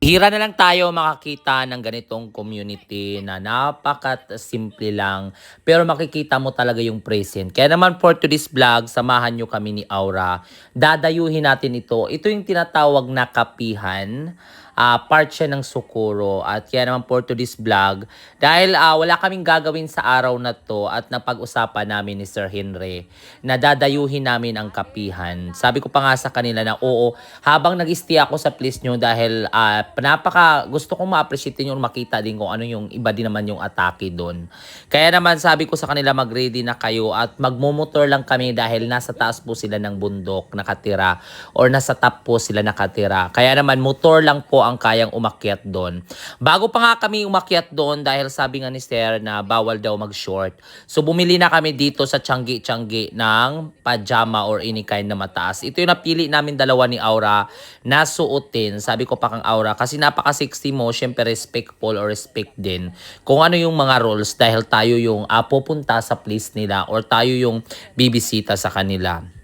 Hira na lang tayo makakita ng ganitong community na napakat-simple lang pero makikita mo talaga yung present. Kaya naman for today's vlog, samahan nyo kami ni Aura. Dadayuhin natin ito. Ito yung tinatawag na kapihan. Ah, part siya ng Sukuro. At kaya naman for today's vlog, dahil ah, wala kaming gagawin sa araw na to at napag-usapan namin ni Sir Henry na dadayuhin namin ang kapihan. Sabi ko pa nga sa kanila na oo, habang nag-stay ako sa place nyo dahil ah, napaka gusto kong ma-appreciate yung makita din kung ano yung iba din naman yung atake doon. Kaya naman sabi ko sa kanila mag-ready na kayo at magmumotor lang kami dahil nasa taas po sila ng bundok nakatira or nasa top po sila nakatira. Kaya naman motor lang po ang kayang umakyat doon. Bago pa nga kami umakyat doon dahil sabi nga ni Sir na bawal daw mag-short. So bumili na kami dito sa Changi-Changi ng pajama or any kind na mataas. Ito yung napili namin dalawa ni Aura na suotin. Sabi ko pa kang Aura kasi napaka-sexy mo, syempre respectful or respect din kung ano yung mga rules dahil tayo yung uh, pupunta sa place nila or tayo yung bibisita sa kanila.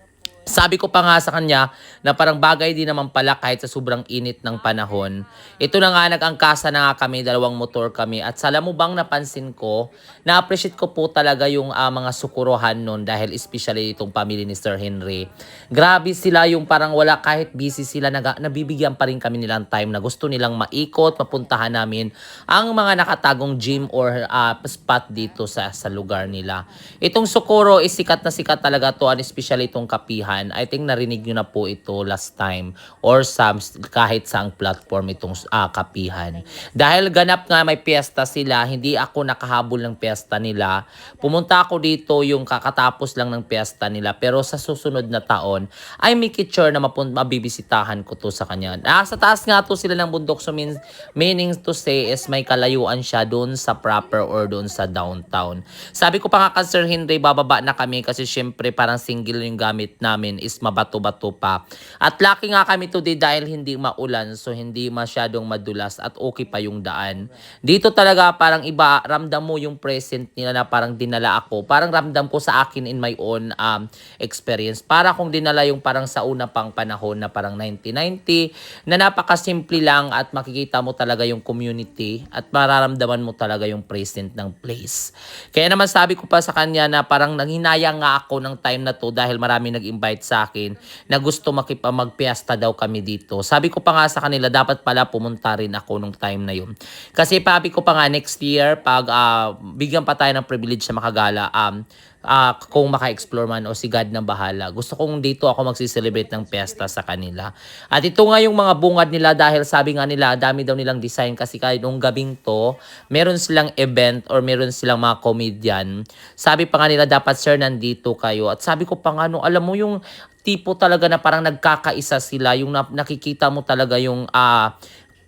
Sabi ko pa nga sa kanya na parang bagay din naman pala kahit sa sobrang init ng panahon. Ito na nga nag-angkasa na nga kami, dalawang motor kami. At sala mo bang napansin ko, na-appreciate ko po talaga yung ah, mga sukuruhan nun dahil especially itong family ni Sir Henry. Grabe sila yung parang wala kahit busy sila, nag- nabibigyan pa rin kami nilang time na gusto nilang maikot, mapuntahan namin ang mga nakatagong gym or ah, spot dito sa, sa lugar nila. Itong Sukuro is sikat na sikat talaga to and especially itong kapihan. I think narinig nyo na po ito last time or sa kahit saang platform itong ah, kapihan. Dahil ganap nga may piyesta sila, hindi ako nakahabol ng piyesta nila. Pumunta ako dito yung kakatapos lang ng piyesta nila pero sa susunod na taon ay may sure na mapun- mabibisitahan ko to sa kanya. Ah, sa taas nga to sila ng bundok so means, meaning to say is may kalayuan siya doon sa proper or doon sa downtown. Sabi ko pa nga kay Sir Henry, bababa na kami kasi syempre parang single yung gamit namin is mabato-bato pa. At lucky nga kami today dahil hindi maulan so hindi masyadong madulas at okay pa yung daan. Dito talaga parang iba, ramdam mo yung present nila na parang dinala ako. Parang ramdam ko sa akin in my own um, experience. Para kung dinala yung parang sa una pang panahon na parang 1990 na napakasimple lang at makikita mo talaga yung community at mararamdaman mo talaga yung present ng place. Kaya naman sabi ko pa sa kanya na parang nanghinayang nga ako ng time na to dahil marami nag-invite sa akin na gusto makipamagpiesta daw kami dito. Sabi ko pa nga sa kanila dapat pala pumunta rin ako nung time na yun. Kasi papi ko pa nga next year pag ah, bigyan pa tayo ng privilege sa makagala um, ah, kung maka-explore man o si God na bahala. Gusto kong dito ako magsiselebrate ng piyesta sa kanila. At ito nga yung mga bungad nila dahil sabi nga nila, dami daw nilang design kasi kahit nung gabing to, meron silang event or meron silang mga comedian. Sabi pa nga nila, dapat sir, nandito kayo. At sabi ko pa nga, no, alam mo yung tipo talaga na parang nagkakaisa sila, yung na- nakikita mo talaga yung ah,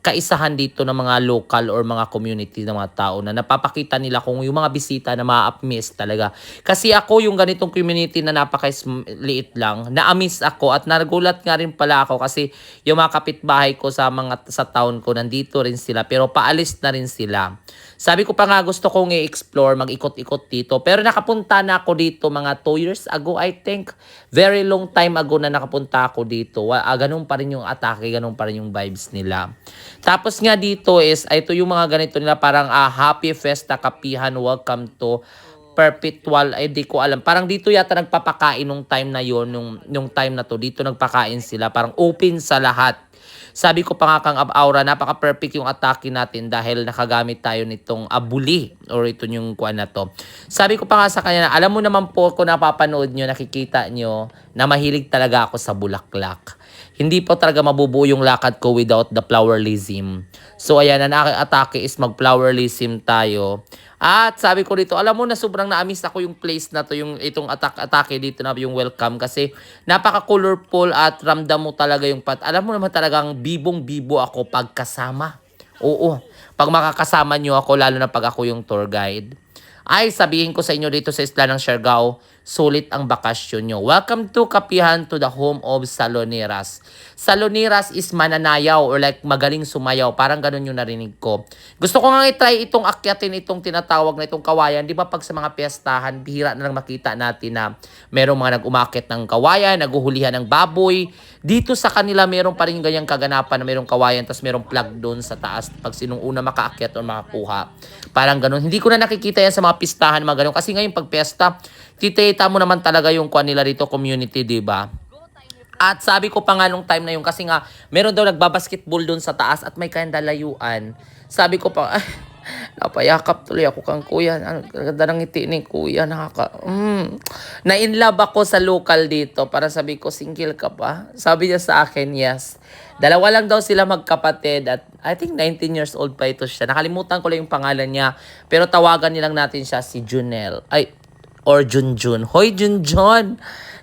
kaisahan dito ng mga local or mga community ng mga tao na napapakita nila kung yung mga bisita na ma-miss talaga. Kasi ako yung ganitong community na napaka-liit lang, na-miss ako at nagulat nga rin pala ako kasi yung mga kapitbahay ko sa mga sa town ko nandito rin sila pero paalis na rin sila. Sabi ko pa nga gusto kong i-explore, mag-ikot-ikot dito. Pero nakapunta na ako dito mga 2 years ago, I think. Very long time ago na nakapunta ako dito. Ah, ganun pa rin yung atake, ganun pa rin yung vibes nila. Tapos nga dito is, ito yung mga ganito nila, parang ah, Happy Festa Kapihan, welcome to perpetual, ay di ko alam. Parang dito yata nagpapakain nung time na yon nung, nung time na to. Dito nagpakain sila. Parang open sa lahat. Sabi ko pa nga kang Aura, napaka-perfect yung atake natin dahil nakagamit tayo nitong abuli or ito yung kuan na to. Sabi ko pa nga sa kanya, na, alam mo naman po kung napapanood nyo, nakikita nyo na mahilig talaga ako sa bulaklak. Hindi po talaga mabubuo yung lakad ko without the flowerlism. So ayan, ang aking atake is mag-flowerlism tayo. At sabi ko dito, alam mo na sobrang na-miss ako yung place na to, yung itong attack atake dito na yung welcome kasi napaka-colorful at ramdam mo talaga yung pat. Alam mo naman talagang bibong-bibo ako pag kasama. Oo, pag makakasama nyo ako, lalo na pag ako yung tour guide. Ay, sabihin ko sa inyo dito sa isla ng Siargao, sulit ang bakasyon nyo. Welcome to Kapihan to the home of Saloneras. Saloneras is mananayaw or like magaling sumayaw. Parang ganun yung narinig ko. Gusto ko nga i-try itong akyatin, itong tinatawag na itong kawayan. Di ba pag sa mga piyestahan, bihira na lang makita natin na merong mga nag-umakit ng kawayan, naguhulihan ng baboy. Dito sa kanila, meron pa rin ganyang kaganapan na merong kawayan, tapos merong plug doon sa taas pag sinong una makaakyat o makakuha. Parang ganun. Hindi ko na nakikita yan sa mga pistahan, mga ganun. Kasi ngayon pag piyesta, titita mo naman talaga yung kuha nila dito, community, di ba? At sabi ko pa nga nung time na yun, kasi nga, meron daw nagbabasketball doon sa taas at may kayang dalayuan. Sabi ko pa, napayakap tuloy ako kang kuya. Ano, ganda ng ngiti ni kuya. Nakaka, mm. Na-inlove ako sa local dito. Para sabi ko, single ka pa? Sabi niya sa akin, yes. Dalawa lang daw sila magkapatid at I think 19 years old pa ito siya. Nakalimutan ko lang yung pangalan niya. Pero tawagan nilang natin siya si Junel. Ay, or Junjun. Hoy, Junjun!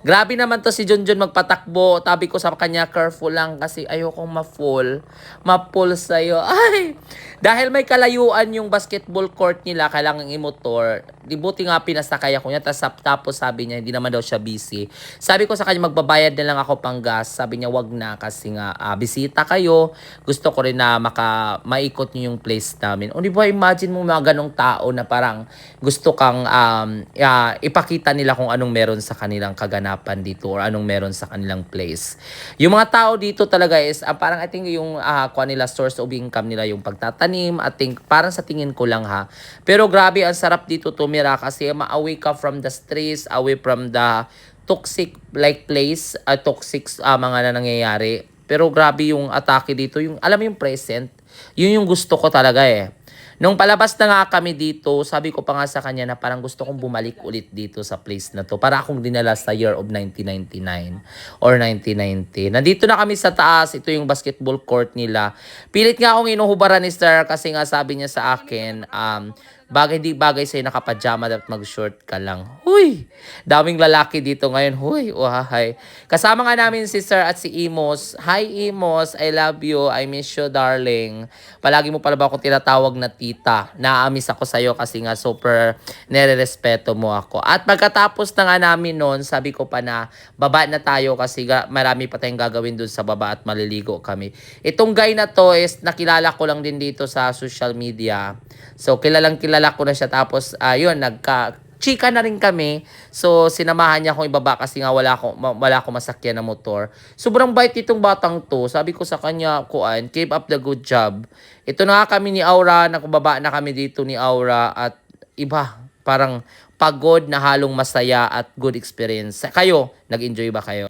Grabe naman to si Junjun magpatakbo. Tabi ko sa kanya, careful lang kasi ayokong ma-fall. Ma-fall sa'yo. Ay! Dahil may kalayuan yung basketball court nila, kailangan i-motor. Di buti nga pinasakay ako niya. Tapos, tapos sabi niya, hindi naman daw siya busy. Sabi ko sa kanya, magbabayad na lang ako pang gas. Sabi niya, wag na kasi nga, ah, bisita kayo. Gusto ko rin na maka, maikot niyo yung place namin. O di ba, imagine mo mga ganong tao na parang gusto kang um, ah, ipakita nila kung anong meron sa kanilang kaganapan dito or anong meron sa kanilang place. Yung mga tao dito talaga is ah, parang I think yung uh, kuha nila source of income nila yung pagtatanim. I think parang sa tingin ko lang ha. Pero grabe ang sarap dito tumira kasi ma-away ka from the stress, away from the toxic like place, uh, toxic ah, mga na nangyayari. Pero grabe yung atake dito, yung alam mo yung present. Yun yung gusto ko talaga eh. Nung palabas na nga kami dito, sabi ko pa nga sa kanya na parang gusto kong bumalik ulit dito sa place na to. Para akong dinala sa year of 1999 or 1990. Nandito na kami sa taas. Ito yung basketball court nila. Pilit nga akong inuhubaran ni Star kasi nga sabi niya sa akin, um, bagay di bagay sa'yo nakapajama at mag-short ka lang. Huy! Daming lalaki dito ngayon. Huy! Uhahay. Kasama nga namin si Sir at si Imos. Hi Imos, I love you. I miss you darling. Palagi mo pala ba akong tinatawag na tita? Naaamis ako sa'yo kasi nga super nere-respeto mo ako. At pagkatapos na nga namin noon, sabi ko pa na baba na tayo kasi marami pa tayong gagawin dun sa baba at maliligo kami. Itong guy na to is nakilala ko lang din dito sa social media. So kilalang kilala ko na siya tapos ayun nagka chika na rin kami. So, sinamahan niya akong ibaba kasi nga wala ako, ma- wala ako masakyan na motor. Sobrang bait itong batang to. Sabi ko sa kanya, kuan, keep up the good job. Ito na kami ni Aura, nakubaba na kami dito ni Aura at iba, parang pagod na halong masaya at good experience. Kayo, nag-enjoy ba kayo?